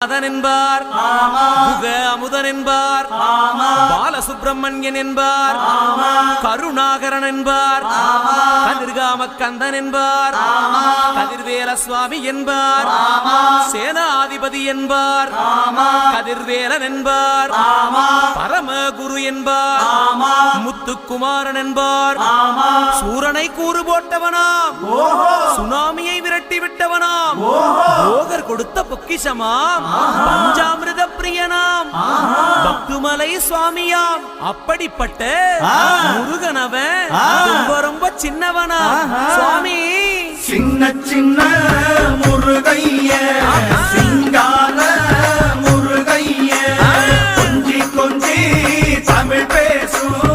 அதன் என்பார் அமுதன் என்பார் பாலசுப்பிரமணியன் என்பார் கருணாகரன் என்பார் கதிர்காம கந்தன் என்பார் கதிர்வேல சுவாமி என்பார் சேனாதிபதி என்பார் கதிர்வேலன் என்பார் பரமகுரு என்பார் முத்துக்குமாரன் என்பார் சூரனை கூறு போட்டவனாம் சுனாமியை கொடுத்த பொக்கிஷமாம். பஞ்சாமிரத பிரியனாம் பக்குமலை சுவாமியாம். அப்படிப்பட்ட முருகனவன் ரொம்ப ரொம்ப சின்னவனா சுவாமி. சின்ன சின்ன முருகைய சிங்கால முருகைய. கொஞ்சி கொஞ்சி தமிழ் பேசும்.